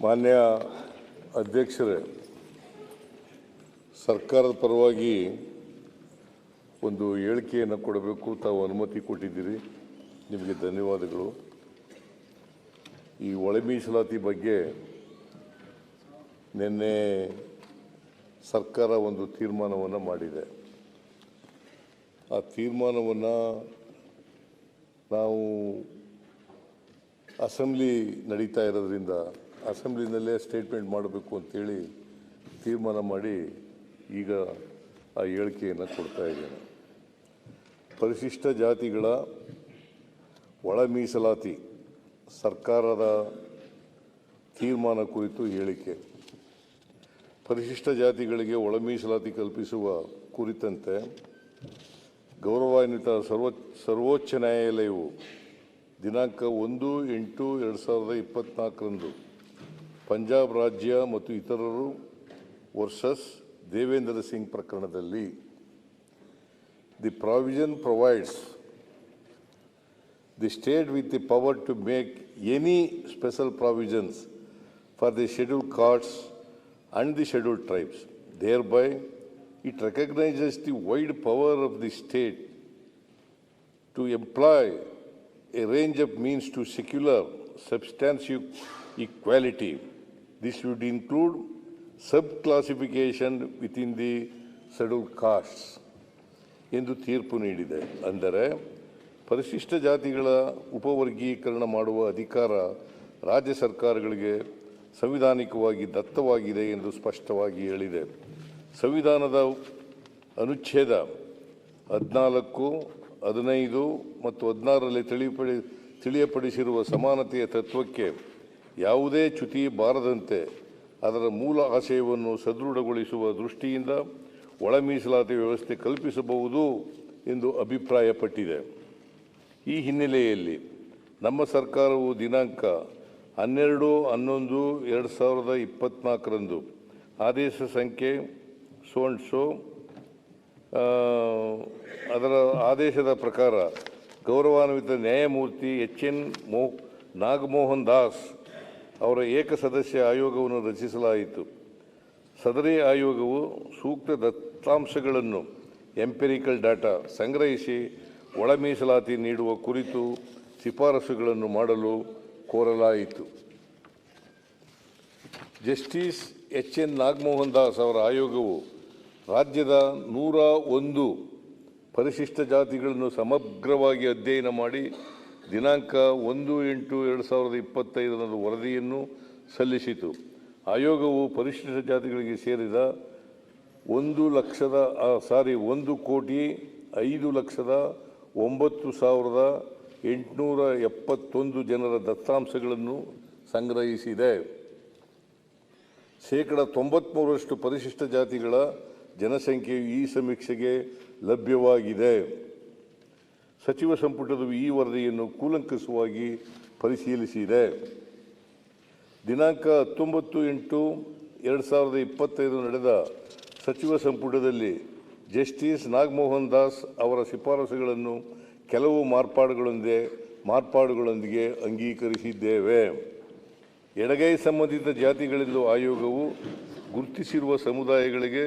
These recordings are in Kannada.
ಮಾನ್ಯ ಅಧ್ಯಕ್ಷರೇ, ಸರ್ಕಾರದ ಪರವಾಗಿ ಒಂದು ಹೇಳಿಕೆಯನ್ನು ಕೊಡಬೇಕು ತಾವು ಅನುಮತಿ ಕೊಟ್ಟಿದ್ದೀರಿ. ನಿಮಗೆ ಧನ್ಯವಾದಗಳು. ಈ ಒಳ ಮೀಸಲಾತಿ ಬಗ್ಗೆ ನಿನ್ನೆ ಸರ್ಕಾರ ಒಂದು ತೀರ್ಮಾನವನ್ನು ಮಾಡಿದೆ. ಆ ತೀರ್ಮಾನವನ್ನು ನಾವು ಅಸೆಂಬ್ಲಿ ನಡೀತಾ ಇರೋದ್ರಿಂದ ಅಸೆಂಬ್ಲಿನಲ್ಲೇ ಸ್ಟೇಟ್ಮೆಂಟ್ ಮಾಡಬೇಕು ಅಂತೇಳಿ ತೀರ್ಮಾನ ಮಾಡಿ ಈಗ ಆ ಹೇಳಿಕೆಯನ್ನು ಕೊಡ್ತಾ ಇದ್ದೇನೆ. ಪರಿಶಿಷ್ಟ ಜಾತಿಗಳ ಒಳ ಮೀಸಲಾತಿ ಸರ್ಕಾರದ ತೀರ್ಮಾನ ಕುರಿತು ಹೇಳಿಕೆ. ಪರಿಶಿಷ್ಟ ಜಾತಿಗಳಿಗೆ ಒಳ ಮೀಸಲಾತಿ ಕಲ್ಪಿಸುವ ಕುರಿತಂತೆ ಗೌರವಾನ್ವಿತ ಸರ್ವೋಚ್ಚ ಸರ್ವೋಚ್ಚ ನ್ಯಾಯಾಲಯವು ದಿನಾಂಕ ಒಂದು, ಎಂಟು, ಎರಡು ಸಾವಿರದ ಇಪ್ಪತ್ತ್ನಾಲ್ಕರಂದು ಪಂಜಾಬ್ ರಾಜ್ಯ ಮತ್ತು ಇತರರು ವರ್ಸಸ್ ದೇವೇಂದ್ರ ಸಿಂಗ್ ಪ್ರಕರಣದಲ್ಲಿ the provision provides the state with the power to make any special provisions for the scheduled castes the scheduled tribes. Thereby it recognises the wide power of the state to employ a range of means to secular substantive equality. This would include sub-classification within the scheduled castes. ಎಂದು ತೀರ್ಪು ನೀಡಿದೆ ಅಂದರೆ ಪರಿಶಿಷ್ಟ ಜಾತಿಗಳ ಉಪವರ್ಗೀಕರಣ ಮಾಡುವ ಅಧಿಕಾರ ರಾಜ್ಯ ಸರ್ಕಾರಗಳಿಗೆ ಸಂವಿಧಾನಿಕವಾಗಿ ದತ್ತವಾಗಿದೆ ಎಂದು ಸ್ಪಷ್ಟವಾಗಿ ಹೇಳಿದೆ ಸಂವಿಧಾನದ ಅನುಚ್ಛೇದ ಹದಿನಾಲ್ಕು ಹದಿನೈದು ಮತ್ತು ಹದಿನಾರರಲ್ಲಿ ತಿಳಿಪಡಿ ತಿಳಿಯಪಡಿಸಿರುವ ಸಮಾನತೆಯ ತತ್ವಕ್ಕೆ ಯಾವುದೇ ಚ್ಯುತಿ ಬಾರದಂತೆ ಅದರ ಮೂಲ ಆಶಯವನ್ನು ಸದೃಢಗೊಳಿಸುವ ದೃಷ್ಟಿಯಿಂದ ಒಳ ಮೀಸಲಾತಿ ವ್ಯವಸ್ಥೆ ಕಲ್ಪಿಸಬಹುದು ಎಂದು ಅಭಿಪ್ರಾಯಪಟ್ಟಿದೆ. ಈ ಹಿನ್ನೆಲೆಯಲ್ಲಿ ನಮ್ಮ ಸರ್ಕಾರವು ದಿನಾಂಕ ಹನ್ನೆರಡು ಹನ್ನೊಂದು ಎರಡು ಸಾವಿರದ ಇಪ್ಪತ್ತ್ನಾಲ್ಕರಂದು ಆದೇಶ ಸಂಖ್ಯೆ ಸೋಂಡ್ ಸೋ ಆ, ಅದರ ಆದೇಶದ ಪ್ರಕಾರ ಗೌರವಾನ್ವಿತ ನ್ಯಾಯಮೂರ್ತಿ ಎಚ್ ಎನ್ ಮೋ, ನಾಗಮೋಹನ್ ದಾಸ್ ಅವರ ಏಕಸದಸ್ಯ ಆಯೋಗವನ್ನು ರಚಿಸಲಾಯಿತು. ಸದರಿ ಆಯೋಗವು ಸೂಕ್ತ ದತ್ತಾಂಶಗಳನ್ನು, ಎಂಪೆರಿಕಲ್ ಡಾಟಾ ಸಂಗ್ರಹಿಸಿ ಒಳ ಮೀಸಲಾತಿ ನೀಡುವ ಕುರಿತು ಶಿಫಾರಸುಗಳನ್ನು ಮಾಡಲು ಕೋರಲಾಯಿತು. Justice H N Nagamohan Das ಅವರ ಆಯೋಗವು ರಾಜ್ಯದ ನೂರ ಒಂದು ಪರಿಶಿಷ್ಟ ಜಾತಿಗಳನ್ನು ಸಮಗ್ರವಾಗಿ ಅಧ್ಯಯನ ಮಾಡಿ ದಿನಾಂಕ ಒಂದು ಎಂಟು ಎರಡು ಸಾವಿರದ ಇಪ್ಪತ್ತೈದರ ವರದಿಯನ್ನು ಸಲ್ಲಿಸಿತು. ಆಯೋಗವು ಪರಿಶಿಷ್ಟ ಜಾತಿಗಳಿಗೆ ಸೇರಿದ ಒಂದು ಲಕ್ಷದ ಸಾರಿ, ಒಂದು ಕೋಟಿ ಐದು ಲಕ್ಷದ ಒಂಬತ್ತು ಸಾವಿರದ ಎಂಟುನೂರ ಎಪ್ಪತ್ತೊಂದು ಜನರ ದತ್ತಾಂಶಗಳನ್ನು ಸಂಗ್ರಹಿಸಿದೆ. ಶೇಕಡ ತೊಂಬತ್ಮೂರರಷ್ಟು ಪರಿಶಿಷ್ಟ ಜಾತಿಗಳ ಜನಸಂಖ್ಯೆಯು ಈ ಸಮೀಕ್ಷೆಗೆ ಲಭ್ಯವಾಗಿದೆ. ಸಚಿವ ಸಂಪುಟದ ಈ ವರದಿಯನ್ನು ಕೂಲಂಕಷವಾಗಿ ಪರಿಶೀಲಿಸಿದೆ. ದಿನಾಂಕ ಹತ್ತೊಂಬತ್ತು ಎಂಟು ಎರಡು ಸಾವಿರದ ಇಪ್ಪತ್ತೈದು ನಡೆದ ಸಚಿವ ಸಂಪುಟದಲ್ಲಿ ಜಸ್ಟಿಸ್ ನಾಗಮೋಹನ್ ದಾಸ್ ಅವರ ಶಿಫಾರಸುಗಳನ್ನು ಕೆಲವು ಮಾರ್ಪಾಡುಗಳೊಂದಿಗೆ ಮಾರ್ಪಾಡುಗಳೊಂದಿಗೆ ಅಂಗೀಕರಿಸಿದ್ದೇವೆ. ಎಡಗೈ ಸಂಬಂಧಿತ ಜಾತಿಗಳೆಂದು ಆಯೋಗವು ಗುರುತಿಸಿರುವ ಸಮುದಾಯಗಳಿಗೆ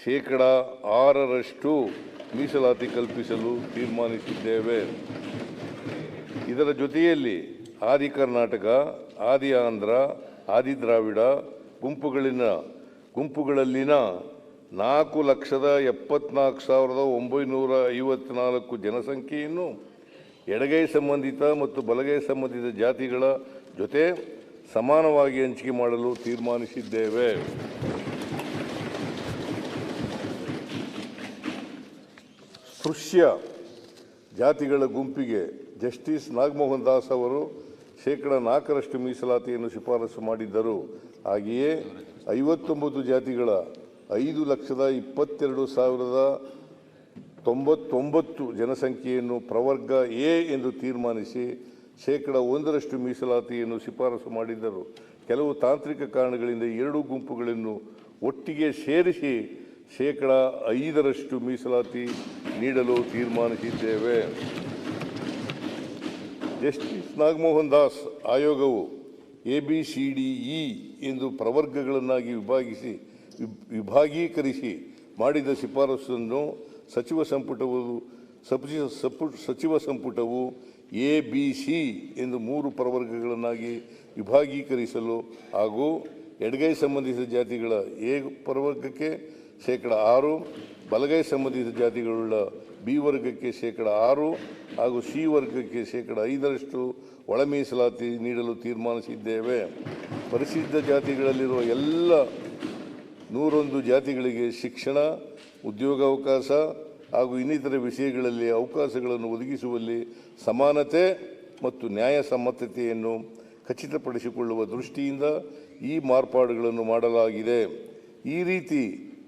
ಶೇಕಡ ಆರರಷ್ಟು ಮೀಸಲಾತಿ ಕಲ್ಪಿಸಲು ತೀರ್ಮಾನಿಸಿದ್ದೇವೆ. ಇದರ ಜೊತೆಯಲ್ಲಿ ಆದಿ ಕರ್ನಾಟಕ, ಆದಿ ಆಂಧ್ರ, ಆದಿ ದ್ರಾವಿಡ ಗುಂಪುಗಳಿನ, ಗುಂಪುಗಳಲ್ಲಿನ ನಾಲ್ಕು ಲಕ್ಷದ ಎಪ್ಪತ್ನಾಲ್ಕು ಸಾವಿರದ ಒಂಬೈನೂರ ಐವತ್ನಾಲ್ಕು ಜನಸಂಖ್ಯೆಯನ್ನು ಎಡಗೈ ಸಂಬಂಧಿತ ಮತ್ತು ಬಲಗೈ ಸಂಬಂಧಿತ ಜಾತಿಗಳ ಜೊತೆ ಸಮಾನವಾಗಿ ಹಂಚಿಕೆ ಮಾಡಲು ತೀರ್ಮಾನಿಸಿದ್ದೇವೆ. ಸ್ಪೃಶ್ಯ ಜಾತಿಗಳ ಗುಂಪಿಗೆ ಜಸ್ಟಿಸ್ ನಾಗಮೋಹನ್ ದಾಸ್ ಅವರು ಶೇಕಡ ನಾಲ್ಕರಷ್ಟು ಮೀಸಲಾತಿಯನ್ನು ಶಿಫಾರಸು ಮಾಡಿದ್ದರು. ಹಾಗೆಯೇ ಐವತ್ತೊಂಬತ್ತು ಜಾತಿಗಳ ಐದು ಲಕ್ಷದ ಇಪ್ಪತ್ತೆರಡು ಸಾವಿರದ ತೊಂಬತ್ತೊಂಬತ್ತು ಜನಸಂಖ್ಯೆಯನ್ನು ಪ್ರವರ್ಗ ಎ ಎಂದು ತೀರ್ಮಾನಿಸಿ ಶೇಕಡ ಒಂದರಷ್ಟು ಮೀಸಲಾತಿಯನ್ನು ಶಿಫಾರಸು ಮಾಡಿದ್ದರು. ಕೆಲವು ತಾಂತ್ರಿಕ ಕಾರಣಗಳಿಂದ ಎರಡೂ ಗುಂಪುಗಳನ್ನು ಒಟ್ಟಿಗೆ ಸೇರಿಸಿ ಶೇಕಡ ಐದರಷ್ಟು ಮೀಸಲಾತಿ ನೀಡಲು ತೀರ್ಮಾನಿಸಿದ್ದೇವೆ. ಜಸ್ಟಿಸ್ ನಾಗಮೋಹನ್ ದಾಸ್ ಆಯೋಗವು A B C D E ಎಂದು ಪ್ರವರ್ಗಗಳನ್ನಾಗಿ ವಿಭಾಗಿಸಿ ವಿಭಾಗೀಕರಿಸಿ ಮಾಡಿದ ಶಿಫಾರಸನ್ನು ಸಚಿವ ಸಂಪುಟವು ಸಪಿ- ಸಪು- ಸಚಿವ ಸಂಪುಟವು ಎ ಬಿ ಸಿ ಎಂದು ಮೂರು ಪ್ರವರ್ಗಗಳನ್ನಾಗಿ ವಿಭಾಗೀಕರಿಸಲು ಹಾಗೂ ಎಡಗೈ ಸಂಬಂಧಿಸಿದ ಜಾತಿಗಳ ಎ ಪ್ರವರ್ಗಕ್ಕೆ ಶೇಕಡ ಆರು ಬಲಗೈ ಸಂಬಂಧಿತ ಜಾತಿಗಳುಳ್ಳ ಬಿ ವರ್ಗಕ್ಕೆ ಶೇಕಡ ಆರು ಹಾಗೂ ಸಿ ವರ್ಗಕ್ಕೆ ಶೇಕಡ ಐದರಷ್ಟು ಒಳ ಮೀಸಲಾತಿ ನೀಡಲು ತೀರ್ಮಾನಿಸಿದ್ದೇವೆ. ಪರಿಶಿಷ್ಟ ಜಾತಿಗಳಲ್ಲಿರುವ ಎಲ್ಲ ನೂರೊಂದು ಜಾತಿಗಳಿಗೆ ಶಿಕ್ಷಣ, ಉದ್ಯೋಗಾವಕಾಶ ಹಾಗೂ ಇನ್ನಿತರ ವಿಷಯಗಳಲ್ಲಿ ಅವಕಾಶಗಳನ್ನು ಒದಗಿಸುವಲ್ಲಿ ಸಮಾನತೆ ಮತ್ತು ನ್ಯಾಯಸಮ್ಮತತೆಯನ್ನು ಖಚಿತಪಡಿಸಿಕೊಳ್ಳುವ ದೃಷ್ಟಿಯಿಂದ ಈ ಮಾರ್ಪಾಡುಗಳನ್ನು ಮಾಡಲಾಗಿದೆ. ಈ ರೀತಿ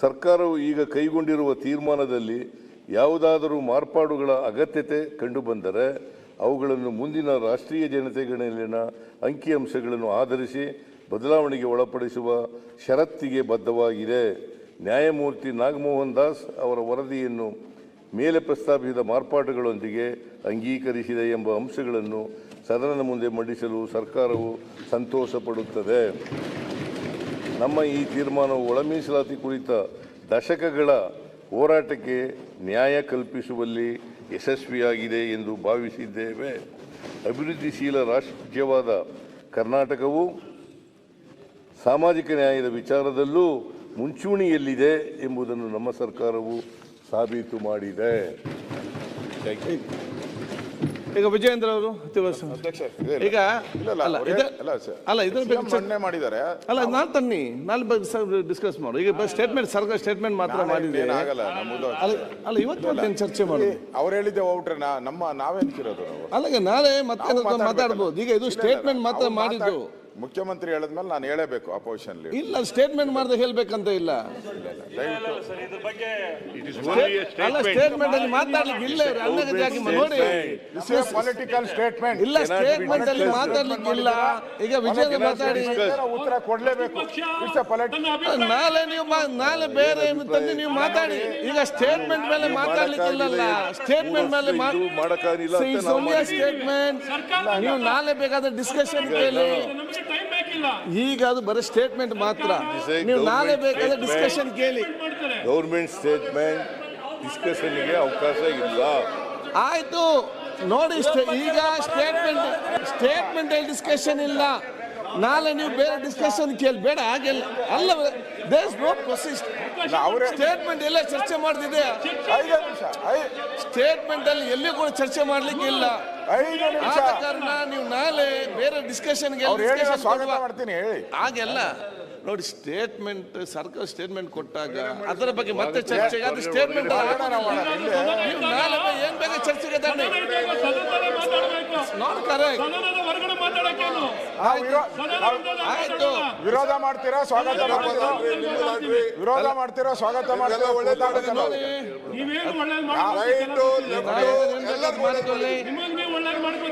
ಸರ್ಕಾರವು ಈಗ ಕೈಗೊಂಡಿರುವ ತೀರ್ಮಾನದಲ್ಲಿ ಯಾವುದಾದರೂ ಮಾರ್ಪಾಡುಗಳ ಅಗತ್ಯತೆ ಕಂಡುಬಂದರೆ ಅವುಗಳನ್ನು ಮುಂದಿನ ರಾಷ್ಟ್ರೀಯ ಜನತೆಗಳಲ್ಲಿನ ಅಂಕಿಅಂಶಗಳನ್ನು ಆಧರಿಸಿ ಬದಲಾವಣೆಗೆ ಒಳಪಡಿಸುವ ಷರತ್ತಿಗೆ ಬದ್ಧವಾಗಿದೆ. ನ್ಯಾಯಮೂರ್ತಿ ನಾಗಮೋಹನ್ ದಾಸ್ ಅವರ ವರದಿಯನ್ನು ಮೇಲೆ ಪ್ರಸ್ತಾಪಿಸಿದ ಮಾರ್ಪಾಟುಗಳೊಂದಿಗೆ ಅಂಗೀಕರಿಸಿದೆ ಎಂಬ ಅಂಶಗಳನ್ನು ಸದನದ ಮುಂದೆ ಮಂಡಿಸಲು ಸರ್ಕಾರವು ಸಂತೋಷ ಪಡುತ್ತದೆ ನಮ್ಮ ಈ ತೀರ್ಮಾನವು ಒಳ ಮೀಸಲಾತಿ ಕುರಿತ ದಶಕಗಳ ಹೋರಾಟಕ್ಕೆ ನ್ಯಾಯ ಕಲ್ಪಿಸುವಲ್ಲಿ ಯಶಸ್ವಿಯಾಗಿದೆ ಎಂದು ಭಾವಿಸಿದ್ದೇವೆ. ಅಭಿವೃದ್ಧಿಶೀಲ ರಾಜ್ಯವಾದ ಕರ್ನಾಟಕವು ಸಾಮಾಜಿಕ ನ್ಯಾಯದ ವಿಚಾರದಲ್ಲೂ ಮುಂಚೂಣಿಯಲ್ಲಿದೆ ಎಂಬುದನ್ನು ನಮ್ಮ ಸರ್ಕಾರವು ಸಾಬೀತು ಮಾಡಿದೆ. ಈಗ ವಿಜಯೇಂದ್ರ ಅವರು ದಿವಸ ಅಧ್ಯಕ್ಷ ಇದೆ ಈಗ ಇಲ್ಲ ಇಲ್ಲ ಅಲ್ಲ ಅವ್ರೇ- ಅಲ್ಲ ಅಲ್ಲ ಇದನ್ನ CM ಬಗ್ಗೆ ಚರ್ಚೆ- ಮಂಡನೆ ಮಾಡಿದ್ದಾರೆ. ಅಲ್ಲ ನಾಳೆ ತನ್ನಿ ನಾಳೆ ಡಿಸ್ಕಸ್ ಮಾಡು. ಈಗ ಸ್ಟೇಟ್ಮೆಂಟ್ ಸರ್ಕಾರ ಸ್ಟೇಟ್ಮೆಂಟ್ ಮಾತ್ರ ಮಾಡಿದೆ ಏನಾಗಲ್ಲ ನಮ್ಮದು ಅಲ್ಲ ಅಲ್ಲ ಇವತ್ತು ಮತ್ತೇನು ಚರ್ಚೆ ಮಾಡಿ ಅವ್ರು ಹೇಳಿದ್ದೆ ಹೋಗ್ಬಿಟ್ರೆ ನಾ- ನಮ್ಮ ನಾವು? ಅಲ್ಲ ಈಗ ನಾಳೆ ಮತ್ತೆ ನಾವು ಮಾತಾಡ್ಬೋದು. ಈಗ ಇದು ಸ್ಟೇಟ್ಮೆಂಟ್ ಮಾತ್ರ ಮಾಡಿದ್ದು. ಮುಖ್ಯಮಂತ್ರಿ ಹೇಳಿದ್ಮೇಲೆ ನಾನು ಹೇಳಬೇಕು ಅಪೋಸಿಷನ್ ಇಲ್ಲ ಸ್ಟೇಟ್ಮೆಂಟ್ ಮಾಡದೆ ಹೇಳ್ಬೇಕಂತ ಇಲ್ಲ. ಅಲ್ಲ ಸ್ಟೇಟ್ಮೆಂಟ್ ಅಲ್ಲಿ ಮಾತಾಡ್ಲಿಕ್ಕೆ ಇಲ್ಲ ಇವ್ರು ಜಾಗಿ ನೋಡಿ ಪೊಲಿಟಿಕಲ್ ಸ್ಟೇಟ್ಮೆಂಟ್ ಇಲ್ಲ ಸ್ಟೇಟ್ಮೆಂಟ್ ಅಲ್ಲಿ ಮಾತಾಡ್ಲಿಕ್ಕೆ ಇಲ್ಲ ಈಗ ವಿಜಯ ಮಾತಾಡಿ ಉತ್ತರ ಕೊಡ್ಲೇಬೇಕು ಇಟ್ಸ್ ಎ ಪೊಲಿಟಿಕಲ್ ನಾಳೆ ನೀವು ಮಾ- ನಾಳೆ ಬೇರೆ ತಂದು ನೀವು ಮಾತಾಡಿ. ಈಗ ಸ್ಟೇಟ್ಮೆಂಟ್ ಮೇಲೆ ಮಾತಾಡ್ಲಿಕ್ಕಿಲ್ಲಲ್ಲ ಸ್ಟೇಟ್ಮೆಂಟ್ ಮೇಲೆ ಇದು ಮಾಡಕ್ಕಾಗಿಲ್ಲ ಅಂತ ನಾವು. ಸ್ಟೇಟ್ಮೆಂಟ್ ನೀವು ನಾಳೆ ಬೇಕಾದ್ರೆ ಡಿಸ್ಕಷನ್ ಕೇಳಿ. ಈಗ ಅದು ಬರೀ ಸ್ಟೇಟ್ಮೆಂಟ್ ಮಾತ್ರ. ನೀವು ನಾಳೆ ಬೇಕಾದ್ರೆ. ಡಿಸ್ಕಷನ್ ಕೇಳಿ. ಗೌರ್ಮೆಂಟ್ ಸ್ಟೇಟ್ಮೆಂಟ್ ಡಿಸ್ಕಷನ್ಗೆ ಅವಕಾಶ ಇಲ್ಲ. ಆಯ್ತು. ನೋಡಿ ಈಗ ಸ್ಟೇಟ್ಮೆಂಟ್ ಸ್ಟೇಟ್ಮೆಂಟ್ ಅಲ್ಲಿ ಡಿಸ್ಕಷನ್ ಇಲ್ಲ. ನಾಳೆ ನೀವು ಬೇರೆ ಡಿಸ್ಕಷನ್ ಕೇಳಿ. ಬೇಡ ಹಾಗೆಲ್ಲ ಅಲ್ಲ. ದೇಸ್ ನೋ ಪ್ರೊಸಿಸ್ಟ್ ಅವರೇ ಸ್ಟೇಟ್ಮೆಂಟ್ ಎಲ್ಲ ಚರ್ಚೆ ಮಾಡ್ತಿದೆ. ಐದು ನಿಮಿಷ. ಸ್ಟೇಟ್ಮೆಂಟ್ ಅಲ್ಲಿ ಎಲ್ಲಿ ಕೂಡ ಚರ್ಚೆ ಮಾಡ್ಲಿಕ್ಕೆ ಇಲ್ಲ. ಐದು ನಿಮಿಷ. ಆದ ಕಾರಣ ನೀವು ನಾಳೆ ಬೇರೆ ಡಿಸ್ಕಷನ್ಗೆ ಅವ್ರು ಹೇಳಿ ನಾನು ಸ್ವಾಗತ ಮಾಡ್ತೀನಿ ಹೇಳಿ. ಹಾಗೆಲ್ಲ. ನೋಡಿ ಸ್ಟೇಟ್ಮೆಂಟ್ ಸರ್ಕಾರ ಸ್ಟೇಟ್ಮೆಂಟ್ ಕೊಟ್ಟಾಗ ಅದರ ಬಗ್ಗೆ ಮತ್ತೆ ಚರ್ಚೆಗೆ ಅದು ಸ್ಟೇಟ್ಮೆಂಟ್ ಏನ್ ಬೇಕು ಚರ್ಚೆಗೆ ನಾಟ್ ಕರೆಕ್ಟ್ ನಾವು ವಿರೋ- ನಾವು ಆಯ್ತು. ವಿರೋಧ ಮಾಡ್ತೀರಾ ಸ್ವಾಗತ ಮಾಡ್ತೀರಾ? ವಿರೋಧ ಮಾಡ್ತೀರಾ ಸ್ವಾಗತ ಮಾಡ್ತೀರಾ? ಒಳ್ಳೆ ಅವ್ರಿಗೆ. ನೀವೇನು ಒಳ್ಳೇದು ಬೇಕಾದ್ರೂ ನೀವು ಒಳ್ಳೇದು ಮಾಡ್ಕೊಳ್ಳಿ. ಮಾಡ್ಬೇಕು